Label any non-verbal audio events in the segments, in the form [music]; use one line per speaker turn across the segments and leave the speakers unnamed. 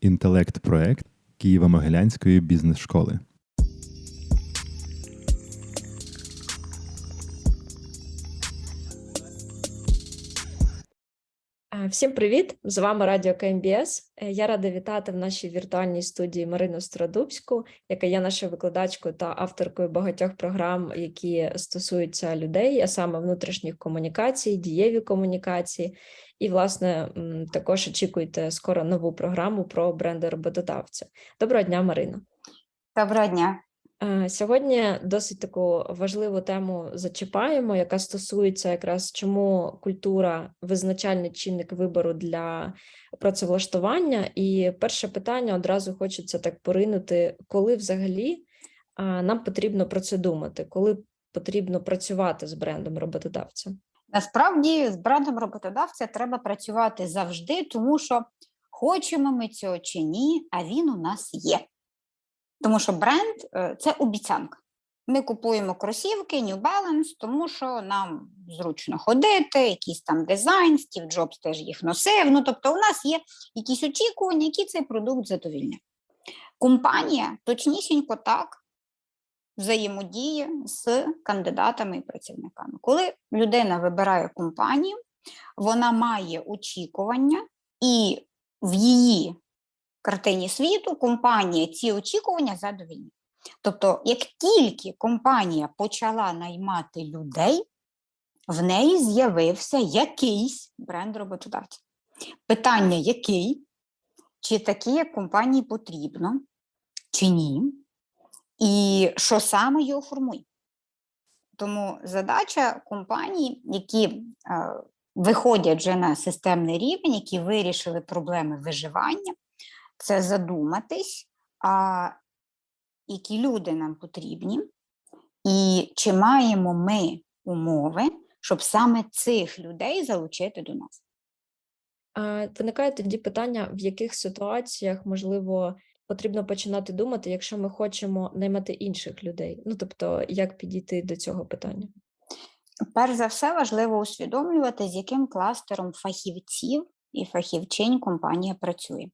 інтелект-проект Києво-Могилянської бізнес-школи.
Всім привіт! З вами Радіо КМБС. Е, Я рада вітати в нашій віртуальній студії Марину Стародубську, яка є нашою викладачкою та авторкою багатьох програм, які стосуються людей, а саме внутрішніх комунікацій, дієві комунікації. І, власне, також очікуйте скоро нову програму про бренди роботодавця. Доброго дня, Марина.
Доброго дня.
Е, Сьогодні досить таку важливу тему зачіпаємо, яка стосується якраз чому культура визначальний чинник вибору для працевлаштування. І перше питання одразу хочеться так поринути, коли взагалі нам потрібно про це думати, коли потрібно працювати з брендом роботодавця.
Насправді з брендом роботодавця треба працювати завжди, тому що хочемо ми цього чи ні, а він у нас є. Тому що бренд е, це обіцянка. Ми купуємо кросівки New Balance, тому що нам зручно ходити, якийсь там дизайн, Стів Джобс теж їх носив. Ну, тобто, у нас є якісь очікування, які цей продукт задовільняє. Компанія точнісінько так взаємодіє з кандидатами і працівниками. Коли людина вибирає компанію, вона має очікування, і в її картині світу компанія ці очікування задовільняє. Тобто, як тільки компанія почала наймати людей, в неї з'явився якийсь бренд роботодавця. Питання, який, чи такі компанії потрібно, чи ні, і що саме його формує. Тому задача компаній, які е, виходять вже на системний рівень, які вирішили проблеми виживання, це задуматись, а які люди нам потрібні, і чи маємо ми умови, щоб саме цих людей залучити до нас.
Виникає тоді питання, в яких ситуаціях, можливо, потрібно починати думати, якщо ми хочемо наймати інших людей. Ну, тобто, як підійти до цього питання?
Перш за все, важливо усвідомлювати, з яким кластером фахівців і фахівчинь компанія працює.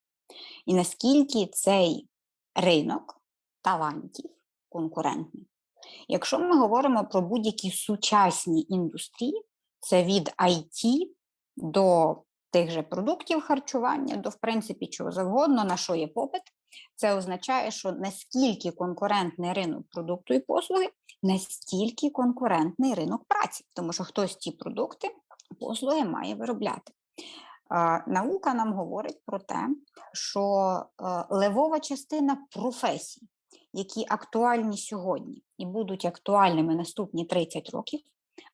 І наскільки цей ринок талантів конкурентний. Якщо ми говоримо про будь-які сучасні індустрії, це від IT до тих же продуктів харчування, до, в принципі, чого завгодно, на що є попит, це означає, що наскільки конкурентний ринок продукту і послуги, настільки конкурентний ринок праці, тому що хтось ці продукти, послуги має виробляти. Наука нам говорить про те, що е, левова частина професій, які актуальні сьогодні і будуть актуальними наступні 30 років,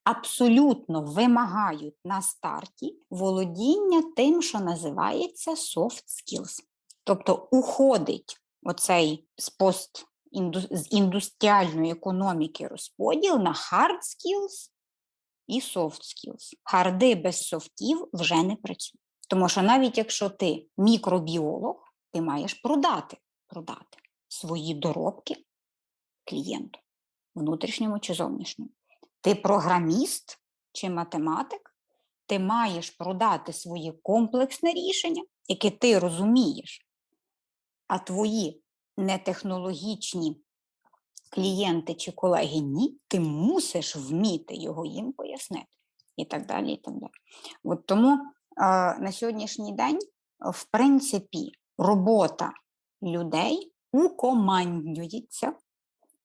абсолютно вимагають на старті володіння тим, що називається soft skills. Тобто уходить оцей з пост з індустріальної економіки розподіл на hard skills і soft skills. Харди без софтів вже не працюють. Тому що навіть якщо ти мікробіолог, ти маєш продати, продати свої доробки клієнту, внутрішньому чи зовнішньому. Ти програміст чи математик, ти маєш продати своє комплексне рішення, яке ти розумієш, а твої нетехнологічні клієнти чи колеги ні, ти мусиш вміти його їм пояснити. І так далі. і так далі. От тому на сьогоднішній день, в принципі, робота людей укомандюється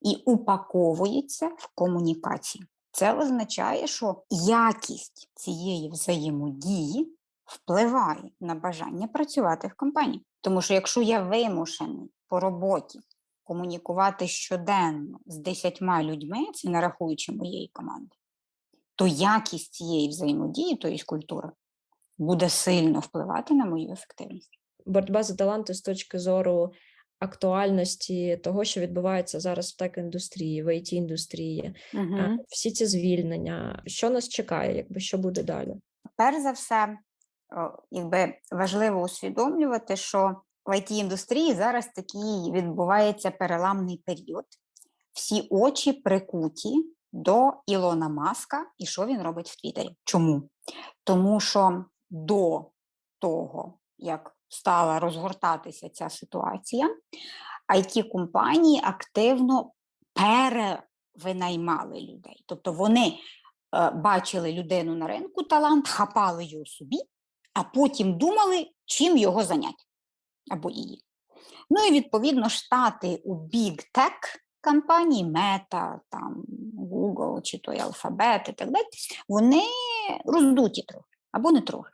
і упаковується в комунікації. Це означає, що якість цієї взаємодії впливає на бажання працювати в компанії. Тому що якщо я вимушений по роботі комунікувати щоденно з десятьма людьми, це не рахуючи моєї команди, то якість цієї взаємодії, тобто культури, буде сильно впливати на мою ефективність.
Боротьба за таланти з точки зору актуальності того, що відбувається зараз в тек індустрії, в it індустрії,
Угу.
всі ці звільнення, що нас чекає, якби що буде далі?
Перш за все, якби важливо усвідомлювати, що в it індустрії зараз такий відбувається переламний період. Всі очі прикуті до Ілона Маска і що він робить в Твіттері. Чому? Тому що до того, як стала розгортатися ця ситуація, it компанії активно перевинаймали людей. Тобто вони е, бачили людину на ринку талант, хапали його собі, а потім думали, чим його зайняти або її. Ну і відповідно штати у Big Tech компаній, Meta, там, Google чи той алфабет і так далі, вони роздуті трохи або не трохи.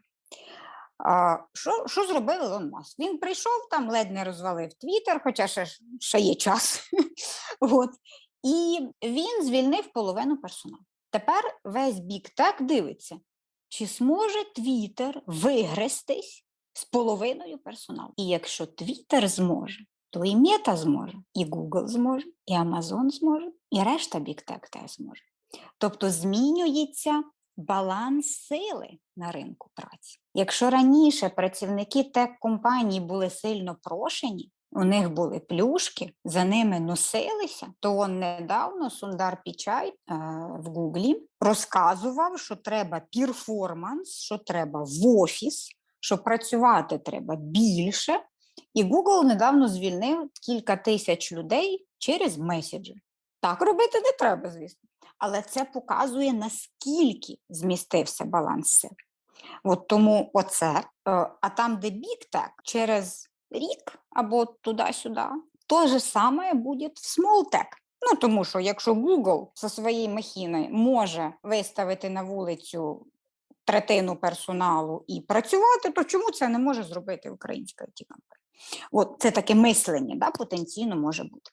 А, що, що зробив Ілон Маск? Він прийшов там, ледь не розвалив Твіттер, хоча ще, ще є час. [laughs] От. І він звільнив половину персоналу. Тепер весь Big Tech дивиться, чи зможе Твіттер вигрестись з половиною персоналу. І якщо Твіттер зможе, то і Мета зможе, і Google зможе, і Amazon зможе, і решта Tech теж зможе. Тобто змінюється баланс сили на ринку праці. Якщо раніше працівники тех-компаній були сильно прошені, у них були плюшки, за ними носилися, то он недавно Сундар Пічай е, в Гуглі розказував, що треба перформанс, що треба в офіс, що працювати треба більше. І Google недавно звільнив кілька тисяч людей через меседжі. Так робити не треба, звісно. Але це показує, наскільки змістився баланс сил. От тому оце. Е, А там, де Tech, через рік або туди-сюди, то же саме буде в Tech. Ну, тому що якщо Google зі своєї махіни може виставити на вулицю третину персоналу і працювати, то чому це не може зробити українська it От це таке мислення, да, потенційно може бути.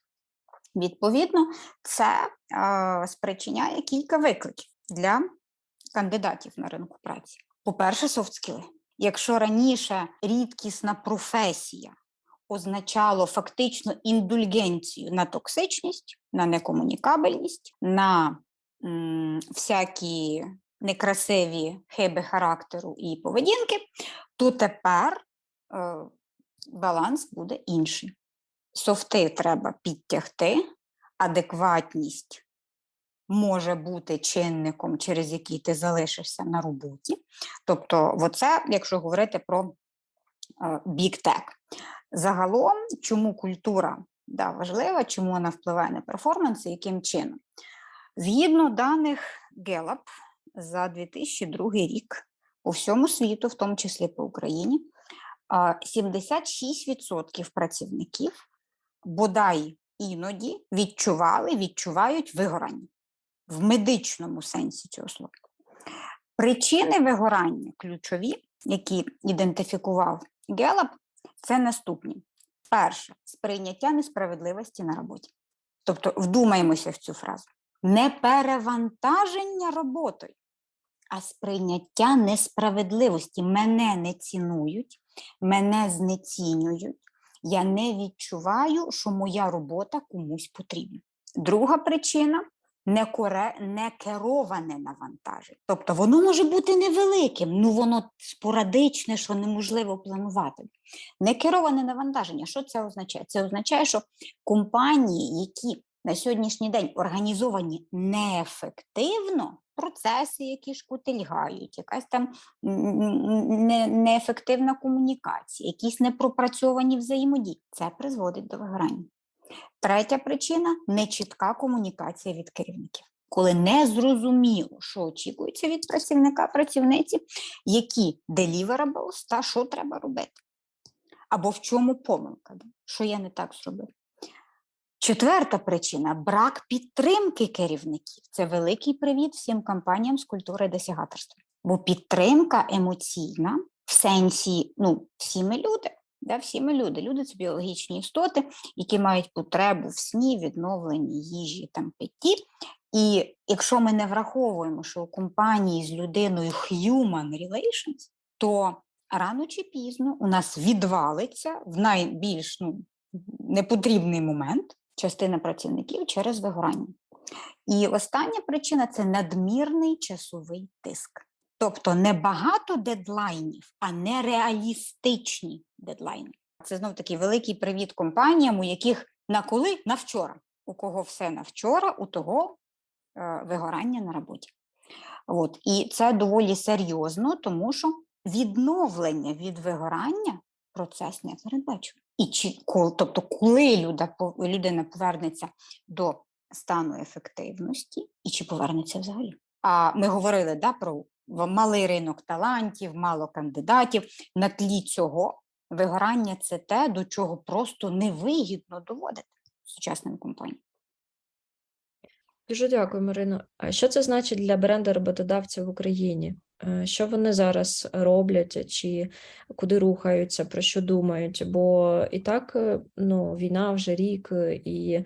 Відповідно, це е, спричиняє кілька викликів для кандидатів на ринку праці. По-перше, софт-скіли. Якщо раніше рідкісна професія означало фактично індульгенцію на токсичність, на некомунікабельність, на м, всякі некрасиві хиби характеру і поведінки, то тепер е, баланс буде інший. Софти треба підтягти, адекватність може бути чинником, через який ти залишишся на роботі. Тобто, оце, якщо говорити про е, Big Загалом, чому культура да, важлива, чому вона впливає на перформанс і яким чином? Згідно даних Gallup за 2002 рік по всьому світу, в тому числі по Україні, 76% працівників бодай іноді відчували, відчувають вигорання в медичному сенсі цього слова. Причини вигорання ключові, які ідентифікував Гелап, це наступні: перше сприйняття несправедливості на роботі. Тобто, вдумаємося в цю фразу: не перевантаження роботою, а сприйняття несправедливості. Мене не цінують, мене знецінюють. Я не відчуваю, що моя робота комусь потрібна. Друга причина некероване навантаження. Тобто воно може бути невеликим, ну воно спорадичне, що неможливо планувати. Некероване навантаження. Що це означає? Це означає, що компанії, які на сьогоднішній день організовані неефективно, процеси, які шкутильгають, якась там не- неефективна комунікація, якісь непропрацьовані взаємодії, це призводить до вигорання. Третя причина нечітка комунікація від керівників. Коли не зрозуміло, що очікується від працівника працівниці, які deliverables та що треба робити, або в чому помилка, що я не так зробив. Четверта причина брак підтримки керівників. Це великий привіт всім компаніям з культури досягаторства. Бо підтримка емоційна в сенсі, ну, всі ми люди, да, всі ми люди. Люди це біологічні істоти, які мають потребу в сні, відновленні їжі, там, питті. І якщо ми не враховуємо, що у компанії з людиною human relations, то рано чи пізно у нас відвалиться в найбільш ну, непотрібний момент частина працівників через вигорання. І остання причина це надмірний часовий тиск. Тобто не багато дедлайнів, а нереалістичні дедлайни. Це знов такий великий привіт компаніям, у яких на коли на вчора. У кого все на вчора, у того е, вигорання на роботі. От. І це доволі серйозно, тому що відновлення від вигорання процес не передбачує. І чи коли, тобто, коли люда, людина повернеться до стану ефективності, і чи повернеться взагалі? А ми говорили да, про малий ринок талантів, мало кандидатів. На тлі цього вигорання це те, до чого просто невигідно доводити сучасним компаніям.
Дуже дякую, Марино. А що це значить для бренду роботодавця в Україні? Е, Що вони зараз роблять, чи куди рухаються, про що думають? Бо і так е, ну, війна вже рік, е, і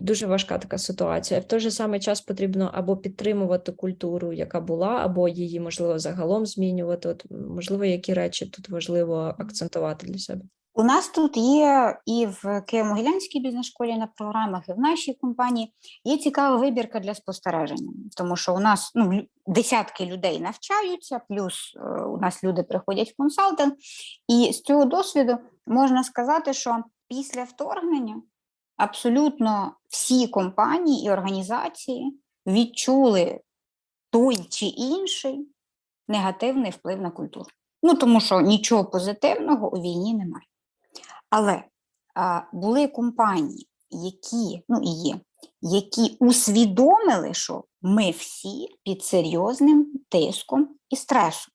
дуже важка така ситуація. В той же самий час потрібно або підтримувати культуру, яка була, або її можливо загалом змінювати. От, можливо, які речі тут важливо акцентувати для себе?
У нас тут є і в Києво-Могилянській бізнес-школі на програмах, і в нашій компанії є цікава вибірка для спостереження, тому що у нас ну, десятки людей навчаються, плюс е, у нас люди приходять в консалтинг. І з цього досвіду можна сказати, що після вторгнення абсолютно всі компанії і організації відчули той чи інший негативний вплив на культуру. Ну тому що нічого позитивного у війні немає. Але а, були компанії, які, ну і є, які усвідомили, що ми всі під серйозним тиском і стресом.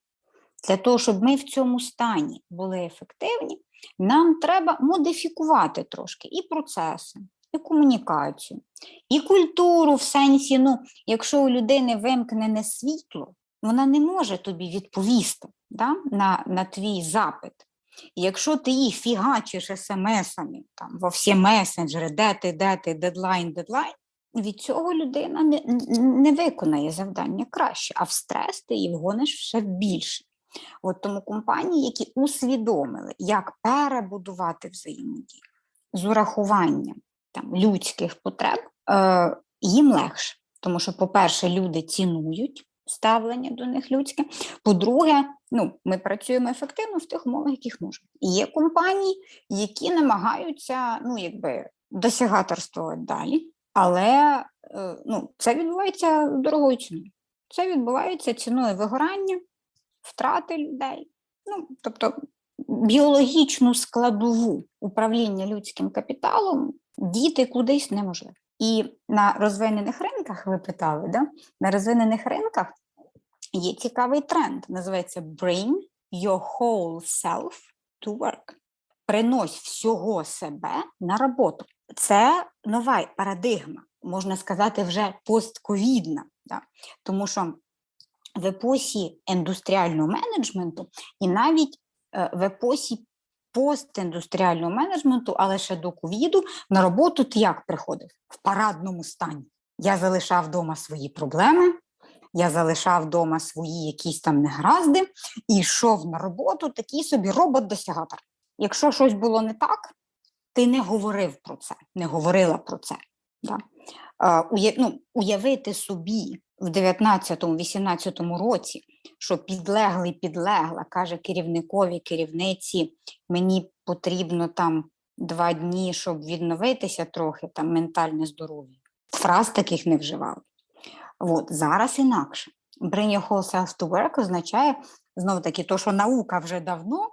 Для того, щоб ми в цьому стані були ефективні, нам треба модифікувати трошки і процеси, і комунікацію, і культуру в сенсі, ну, якщо у людини вимкнене світло, вона не може тобі відповісти да, на, на твій запит. Якщо ти їх фігачиш смс-ами там, во всі месенджери, де ти, де ти, дедлайн, дедлайн, від цього людина не, не виконає завдання краще, а в стрес ти її вгониш ще більше. От тому компанії, які усвідомили, як перебудувати взаємодію з урахуванням там, людських потреб, е, їм легше. Тому що, по-перше, люди цінують ставлення до них людське. По-друге, ну, ми працюємо ефективно в тих умовах, яких можемо. І є компанії, які намагаються ну, якби, досягаторствувати далі, але е, ну, це відбувається дорогою ціною. Це відбувається ціною вигорання, втрати людей. Ну, тобто біологічну складову управління людським капіталом діти кудись неможливо. І на розвинених ринках, ви питали, да? на розвинених ринках є цікавий тренд, називається Bring your whole self to work. Принось всього себе на роботу. Це нова парадигма, можна сказати, вже постковідна. Да? Тому що в епосі індустріального менеджменту і навіть е, в епосі постіндустріального менеджменту, але ще до ковіду, на роботу ти як приходив? В парадному стані. Я залишав вдома свої проблеми, я залишав вдома свої якісь там негаразди і йшов на роботу такий собі робот-досягатор. Якщо щось було не так, ти не говорив про це, не говорила про це. Да? А, ну, уявити собі в 19-18 році, що підлеглий підлегла каже керівникові, керівниці, мені потрібно там два дні, щоб відновитися трохи, там ментальне здоров'я. Фраз таких не вживали. От, зараз інакше. Bring your whole self to work означає, знову таки, то, що наука вже давно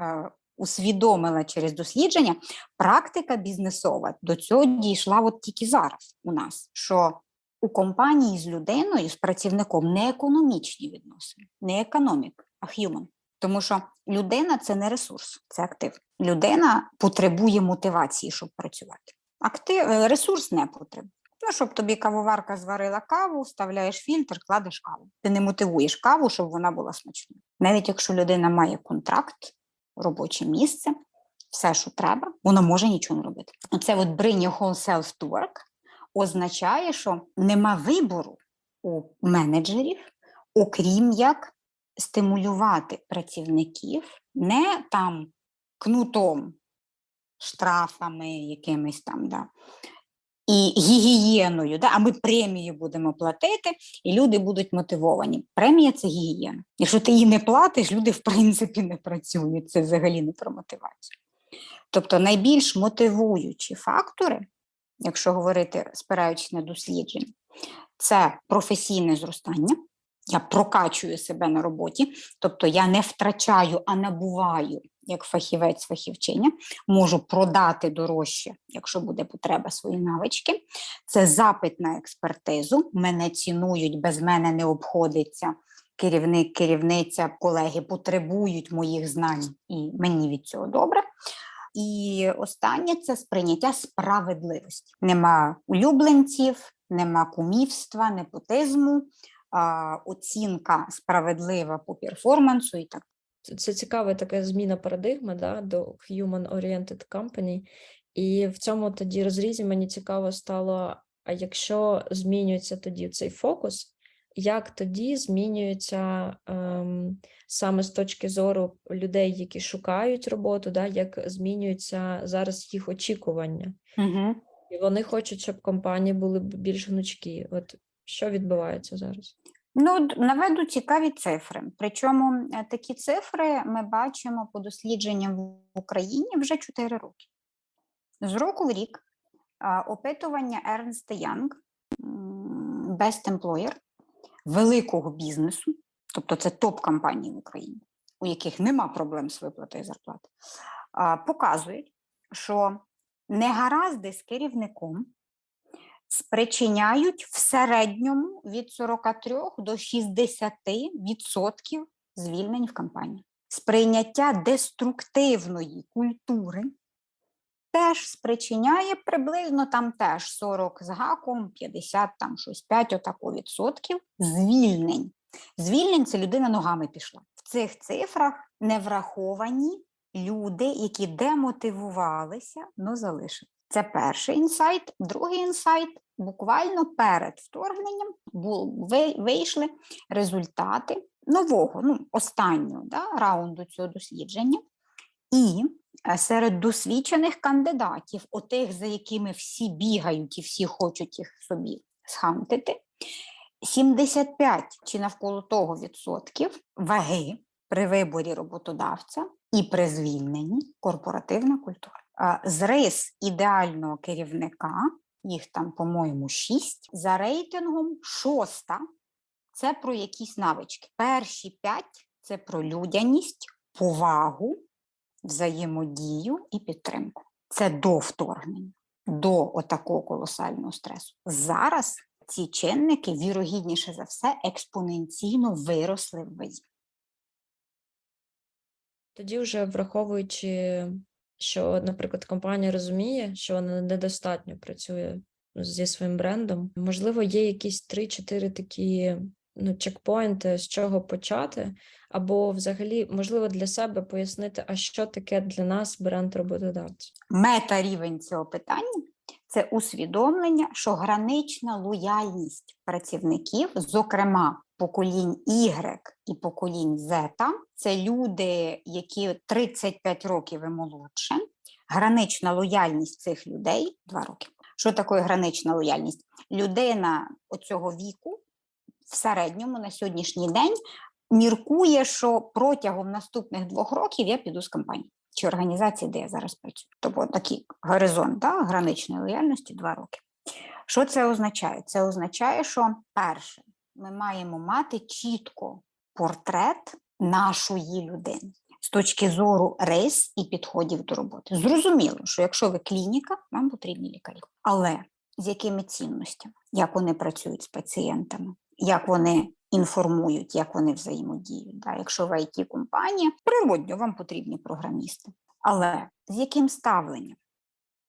е, усвідомила через дослідження, практика бізнесова до цього дійшла от тільки зараз у нас, що у компанії з людиною, з працівником не економічні відносини, не економік, а human. Тому що людина це не ресурс, це актив. Людина потребує мотивації, щоб працювати. Актив, е, ресурс не потребує. Ну, щоб тобі кавоварка зварила каву, вставляєш фільтр, кладеш каву. Ти не мотивуєш каву, щоб вона була смачною. Навіть якщо людина має контракт, робоче місце, все, що треба, вона може нічого не робити. Оце от bring your whole self to work означає, що нема вибору у менеджерів, окрім як стимулювати працівників не там кнутом, штрафами якимись там, да, і гігієною, да, а ми премію будемо платити, і люди будуть мотивовані. Премія це гігієна. Якщо ти її не платиш, люди в принципі не працюють. Це взагалі не про мотивацію. Тобто найбільш мотивуючі фактори, якщо говорити, спираючись на дослідження, це професійне зростання. Я прокачую себе на роботі, тобто я не втрачаю, а набуваю як фахівець фахівчиня, можу продати дорожче, якщо буде потреба свої навички. Це запит на експертизу. Мене цінують, без мене не обходиться. Керівник, керівниця, колеги потребують моїх знань, і мені від цього добре. І останнє це сприйняття справедливості. Нема улюбленців, нема кумівства, непотизму, оцінка справедлива по перформансу і так.
Це цікава така зміна парадигми да, до human-oriented company. І в цьому тоді розрізі мені цікаво стало, а якщо змінюється тоді цей фокус, як тоді змінюється ем, саме з точки зору людей, які шукають роботу, да, як змінюються зараз їх очікування?
Угу.
І вони хочуть, щоб компанії були більш гнучкі. От що відбувається зараз?
Ну, наведу цікаві цифри. Причому е, такі цифри ми бачимо по дослідженням в Україні вже 4 роки. З року в рік опитування Ernst Young Best Employer великого бізнесу, тобто це топ-компанії в Україні, у яких нема проблем з виплатою зарплати, показують, що негаразди з керівником спричиняють в середньому від 43 до 60 відсотків звільнень в компанії. Сприйняття деструктивної культури теж спричиняє приблизно там теж 40 з гаком, 50, там щось 5 отако відсотків звільнень. Звільнень це людина ногами пішла. В цих цифрах не враховані люди, які демотивувалися, но залишилися. Це перший інсайт. Другий інсайт буквально перед вторгненням ви- вийшли результати нового, ну, останнього да, раунду цього дослідження. І серед досвідчених кандидатів, отих, за якими всі бігають і всі хочуть їх собі схантити, 75 чи навколо того відсотків ваги при виборі роботодавця і при звільненні корпоративна культура. А, З рис ідеального керівника, їх там, по-моєму, 6, за рейтингом шоста це про якісь навички. Перші п'ять це про людяність, повагу, взаємодію і підтримку. Це до вторгнення, до отакого колосального стресу. Зараз ці чинники, вірогідніше за все, експоненційно виросли в вазі.
Тоді, вже враховуючи, що, наприклад, компанія розуміє, що вона недостатньо працює зі своїм брендом, можливо, є якісь 3-4 такі ну, чекпоінти, з чого почати, або взагалі, можливо, для себе пояснити, а що таке для нас бренд роботодавця.
Мета-рівень цього питання це усвідомлення, що гранична лояльність працівників, зокрема поколінь Y і поколінь Z, це люди, які 35 років і молодше. Гранична лояльність цих людей 2 роки. Що таке гранична лояльність? Людина оцього віку в середньому на сьогоднішній день міркує, що протягом наступних двох років я піду з компанії чи організації, де я зараз працюю. Тобто такий горизонт да, граничної лояльності два роки. Що це означає? Це означає, що перше, ми маємо мати чітко портрет нашої людини з точки зору рис і підходів до роботи. Зрозуміло, що якщо ви клініка, вам потрібні лікарі. Але з якими цінностями, як вони працюють з пацієнтами, як вони інформують, як вони взаємодіють. Да? Якщо ви it компанія природньо вам потрібні програмісти. Але з яким ставленням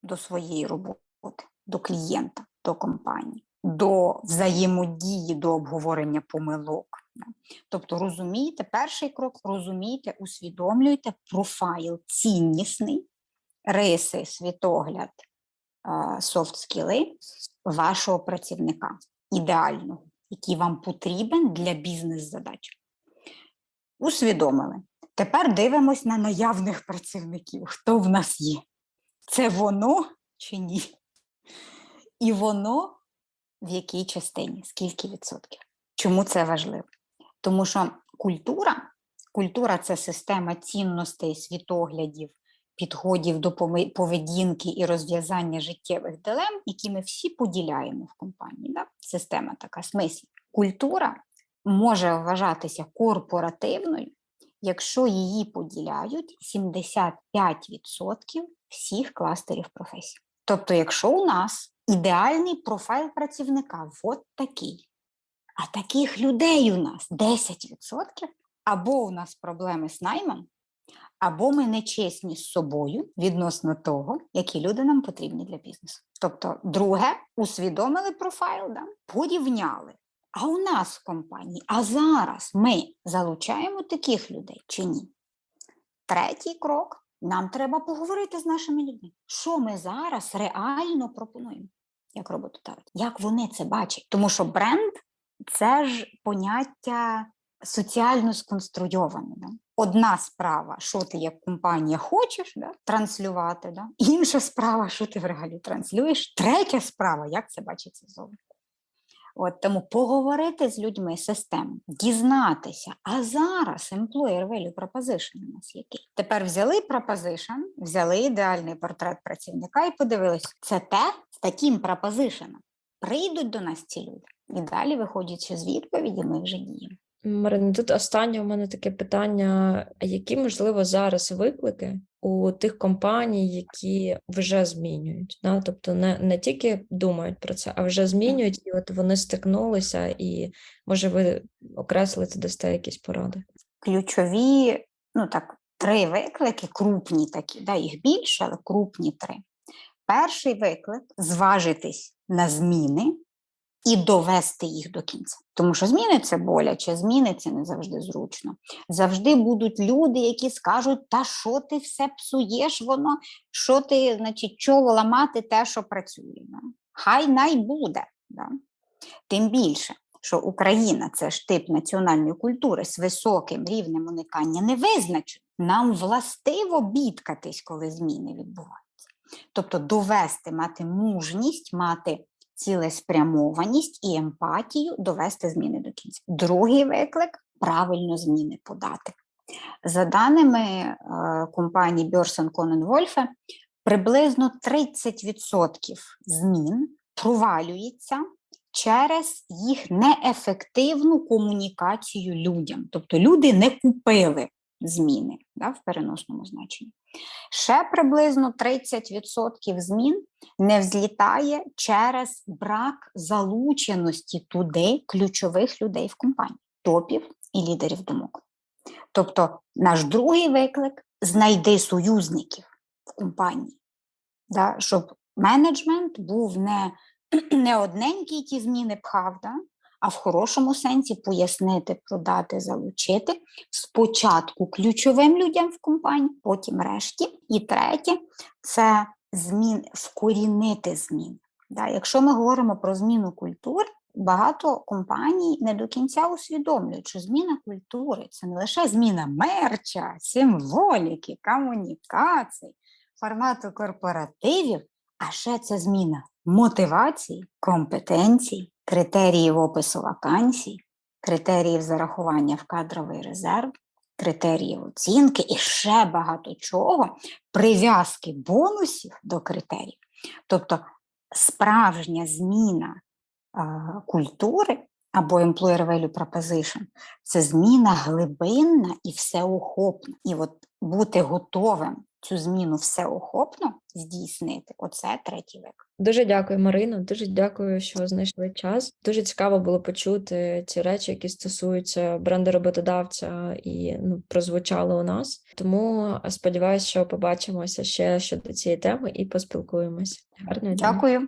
до своєї роботи, до клієнта, до компанії, до взаємодії, до обговорення помилок. Тобто розумійте, перший крок розумійте, усвідомлюйте профайл ціннісний, риси, світогляд, софт-скіли вашого працівника ідеального який вам потрібен для бізнес-задач. Усвідомили. Тепер дивимось на наявних працівників. Хто в нас є? Це воно чи ні? І воно в якій частині? Скільки відсотків? Чому це важливо? Тому що культура, культура це система цінностей, світоглядів, підходів до поведінки і розв'язання життєвих дилем, які ми всі поділяємо в компанії. Да? Система така смислі. Культура може вважатися корпоративною, якщо її поділяють 75% всіх кластерів професій. Тобто, якщо у нас ідеальний профайл працівника от такий, а таких людей у нас 10%, або у нас проблеми з наймом, або ми нечесні з собою відносно того, які люди нам потрібні для бізнесу. Тобто, друге, усвідомили профайл, да? порівняли. А у нас в компанії, а зараз ми залучаємо таких людей чи ні? Третій крок. Нам треба поговорити з нашими людьми. Що ми зараз реально пропонуємо як роботодавець? Як вони це бачать? Тому що бренд це ж поняття соціально сконструйоване. Да? Одна справа, що ти як компанія хочеш да, транслювати, да? [laughs] інша справа, що ти в реалі транслюєш, третя справа, як це бачиться зовні. От тому поговорити з людьми системно, дізнатися. А зараз employer value proposition у нас який. Тепер взяли proposition, взяли ідеальний портрет працівника і подивилися, це те з таким proposition. Прийдуть до нас ці люди. І далі, виходячи з відповіді, ми вже діємо.
Марина, тут останнє у мене таке питання: які, можливо, зараз виклики у тих компаній, які вже змінюють? Да? Тобто не, не тільки думають про це, а вже змінюють, і от вони стикнулися, і може ви окреслите, дасте якісь поради?
Ключові, ну так, три виклики, крупні такі, да, їх більше, але крупні три. Перший виклик зважитись на зміни і довести їх до кінця. Тому що зміни це боляче, зміни це не завжди зручно. Завжди будуть люди, які скажуть, та що ти все псуєш воно, що ти, значить, чого ламати те, що працює. Да? Хай най буде. Да? Тим більше, що Україна це ж тип національної культури з високим рівнем уникання не визначено. Нам властиво бідкатись, коли зміни відбуваються. Тобто довести, мати мужність, мати цілеспрямованість і емпатію довести зміни до кінця. Другий виклик правильно зміни подати. За даними е, компанії Бьорсен Конен Вольфе, приблизно 30% змін провалюється через їх неефективну комунікацію людям. Тобто люди не купили зміни да, в переносному значенні. Ще приблизно 30% змін не взлітає через брак залученості туди ключових людей в компанії, топів і лідерів думок. Тобто, наш другий виклик знайди союзників в компанії, да, щоб менеджмент був не, [clears throat] не одненький ті зміни пхав, да, а в хорошому сенсі пояснити, продати, залучити спочатку ключовим людям в компанії, потім решті. І третє це змін, вкорінити зміни. Да, якщо ми говоримо про зміну культур, багато компаній не до кінця усвідомлюють, що зміна культури це не лише зміна мерча, символіки, комунікацій, формату корпоративів, а ще це зміна мотивації, компетенцій, критеріїв опису вакансій, критеріїв зарахування в кадровий резерв, критеріїв оцінки і ще багато чого, прив'язки бонусів до критеріїв. Тобто справжня зміна а, культури або employer value proposition – це зміна глибинна і всеохопна. І от бути готовим цю зміну всеохопно здійснити оце третій век.
Дуже дякую, Марино. Дуже дякую, що знайшли час. Дуже цікаво було почути ці речі, які стосуються бренду роботодавця і ну, прозвучали у нас. Тому сподіваюся, що побачимося ще щодо цієї теми і поспілкуємося. Гарно.
Дякую.